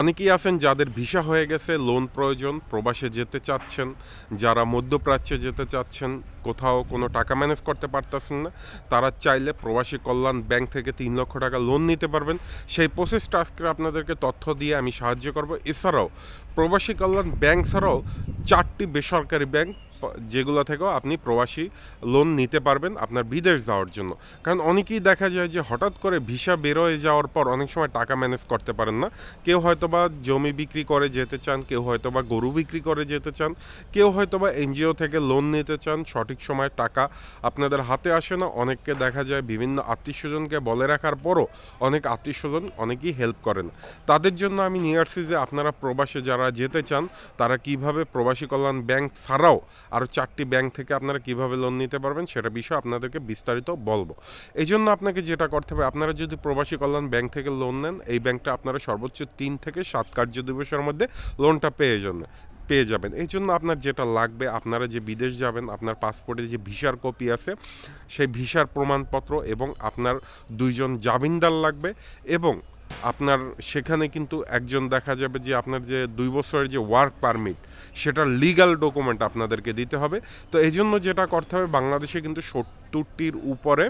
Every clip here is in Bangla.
অনেকেই আছেন যাদের ভিসা হয়ে গেছে লোন প্রয়োজন, প্রবাসে যেতে চাচ্ছেন, যারা মধ্যপ্রাচ্যে যেতে চাচ্ছেন, কোথাও কোনো টাকা ম্যানেজ করতে পারতেছেন না, তারা চাইলে প্রবাসী কল্যাণ ব্যাংক থেকে তিন লক্ষ টাকা লোন নিতে পারবেন। সেই প্রসেসটা আজকে আপনাদেরকে তথ্য দিয়ে আমি সাহায্য করব। এছাড়াও, প্রবাসী কল্যাণ ব্যাংক ছাড়াও চারটি বেসরকারি ব্যাংক যেগুলো থেকেও আপনি প্রবাসী লোন নিতে পারবেন আপনার বিদেশ যাওয়ার জন্য। কারণ অনেকেই দেখা যায় যে হঠাৎ করে ভিসা বেরোয় যাওয়ার পর অনেক সময় টাকা ম্যানেজ করতে পারেন না। কেউ হয়তোবা জমি বিক্রি করে যেতে চান, কেউ হয়তোবা গরু বিক্রি করে যেতে চান, কেউ হয়তোবা এনজিও থেকে লোন নিতে চান, সঠিক সময় টাকা আপনাদের হাতে আসে না। অনেককে দেখা যায় বিভিন্ন আত্মীয় স্বজনকে বলে রাখার পরও অনেক আত্মীয় স্বজন অনেকেই হেল্প করে না তাদের জন্য আমি নিয়ে আসছি যে আপনারা প্রবাসে যারা যেতে চান, তারা কীভাবে প্রবাসী কল্যাণ ব্যাংক ছাড়াও আরও চারটি ব্যাংক থেকে আপনারা কীভাবে লোন নিতে পারবেন সেটা বিষয়ে আপনাদেরকে বিস্তারিত বলব। এই জন্য আপনাকে যেটা করতে হবে, আপনারা যদি প্রবাসী কল্যাণ ব্যাংক থেকে লোন নেন, এই ব্যাংকটা আপনারা সর্বোচ্চ তিন থেকে সাত কার্য দিবসের মধ্যে লোনটা পেয়ে যান পেয়ে যাবেন। এই জন্য আপনার যেটা লাগবে, আপনারা যে বিদেশ যাবেন, আপনার পাসপোর্টে যে ভিসার কপি আছে, সেই ভিসার প্রমাণপত্র এবং আপনার দুইজন জামিনদার লাগবে এবং আপনার সেখানে কিন্তু একজন দেখা যাবে যে আপনার যে দুই বছরের যে ওয়ার্ক পারমিট সেটা লিগাল ডকুমেন্ট আপনাদেরকে দিতে হবে। তো এই জন্য যেটা করতে হবে, বাংলাদেশে কিন্তু সত্তরটির উপরে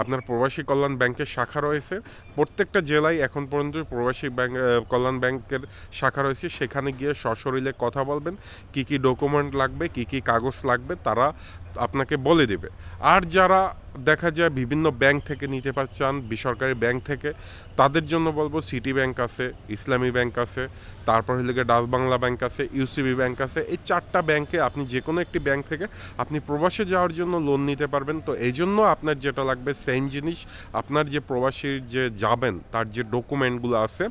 আপনার প্রবাসী কল্যাণ ব্যাংকের শাখা রয়েছে। প্রত্যেকটা জেলায় এখন পর্যন্ত প্রবাসী ব্যাংক কল্যাণ ব্যাংকের শাখা রয়েছে। সেখানে গিয়ে সশরীরে কথা বলবেন, কি কি ডকুমেন্ট লাগবে, কি কি কাগজ লাগবে, তারা আপনাকে বলে দেবে। আর যারা দেখা যায় বিভিন্ন ব্যাংক থেকে নিতে চান, বেসরকারি ব্যাংক থেকে, তাদের জন্য বলব সিটি ব্যাংক আছে, ইসলামী ব্যাংক আছে, তারপর হলে গিয়ে ডাচ বাংলা ব্যাংক আছে ইউসিবি ব্যাংক আছে। এই চারটা ব্যাংকে আপনি যে কোনো একটি ব্যাংক থেকে আপনি প্রবাসে যাওয়ার জন্য লোন নিতে পারবেন। তো এই জন্য আপনার যেটা লাগবে সেম জিনিস, আপনার যে প্রবাসীর যে যাবেন, তার যে ডকুমেন্টগুলো আছে,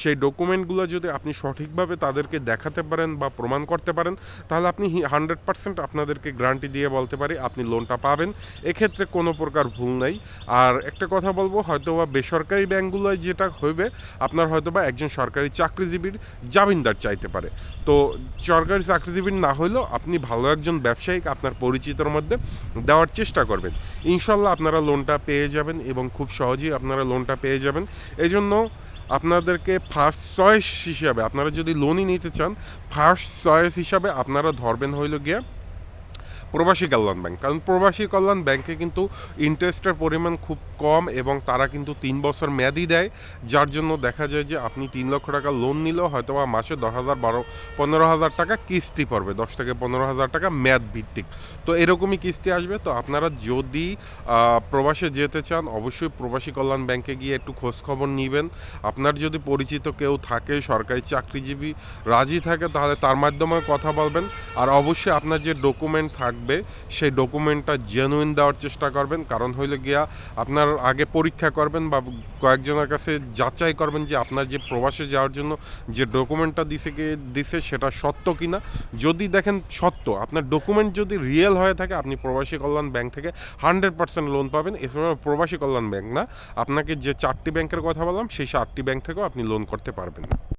সেই ডকুমেন্টগুলো যদি আপনি সঠিকভাবে তাদেরকে দেখাতে পারেন বা প্রমাণ করতে পারেন, তাহলে আপনি হান্ড্রেড পার্সেন্ট আপনাদেরকে গ্যারান্টি দিয়ে বলতে পারি আপনি লোনটা পাবেন। এক্ষেত্রে কোনো প্রকার ভুল নেই। আর একটা কথা বলব হয়তো বা বেসরকারি ব্যাংকগুলোয় যেটা হইবে, আপনার হয়তো বা একজন সরকারি চাকরিজীবীর জামিনদার চাইতে পারে। তো সরকারি চাকরিজীবীর না হলেও আপনি ভালো একজন ব্যবসায়িক আপনার পরিচিতর মধ্যে দেওয়ার চেষ্টা করবেন। ইনশাল্লাহ আপনারা লোনটা পেয়ে যাবেন এবং খুব সহজেই আপনারা লোনটা পেয়ে যাবেন। এই জন্য আপনাদেরকে ফার্স্ট চয়েস হিসাবে আপনারা যদি লোনই নিতে চান ফার্স্ট চয়েস হিসাবে আপনারা ধরবেন হইল গিয়ে প্রবাসী কল্যাণ ব্যাংক। কারণ প্রবাসী কল্যাণ ব্যাংকে কিন্তু ইন্টারেস্টের পরিমাণ খুব কম এবং তারা কিন্তু তিন বছর মেয়াদি দেয়। যার জন্য দেখা যায় যে আপনি তিন লক্ষ টাকা লোন নিলেও হয়তো বা মাসে দশ হাজার বারো, পনেরো হাজার টাকা কিস্তি পড়বে, দশ থেকে পনেরো হাজার টাকা মেয়াদ ভিত্তিক। তো এরকমই কিস্তি আসবে। তো আপনারা যদি প্রবাসে যেতে চান, অবশ্যই প্রবাসী কল্যাণ ব্যাংকে গিয়ে একটু খোঁজ খবর নেবেন। আপনার যদি পরিচিত কেউ থাকে, সরকারি চাকরিজীবী রাজি থাকে, তাহলে তার মাধ্যমে কথা বলবেন। আর অবশ্যই আপনার যে ডকুমেন্ট থাকবে, সেই ডকুমেন্টটা জেনুইন দেওয়ার চেষ্টা করবেন। কারণ হইলে গিয়া আপনার আগে পরীক্ষা করবেন বা কয়েকজনের কাছে যাচাই করবেন যে আপনার যে প্রবাসে যাওয়ার জন্য যে ডকুমেন্টটা দিছে কি দিছে সেটা সত্য কিনা। যদি দেখেন সত্য, আপনার ডকুমেন্ট যদি রিয়েল হয়ে থাকে, আপনি প্রবাসী কল্যাণ ব্যাংক থেকে হান্ড্রেড পার্সেন্ট লোন পাবেন। এছাড়া প্রবাসী কল্যাণ ব্যাংক না, আপনাকে যে চারটি ব্যাংকের কথা বললাম, সেই চারটি ব্যাংক থেকেও আপনি লোন করতে পারবেন।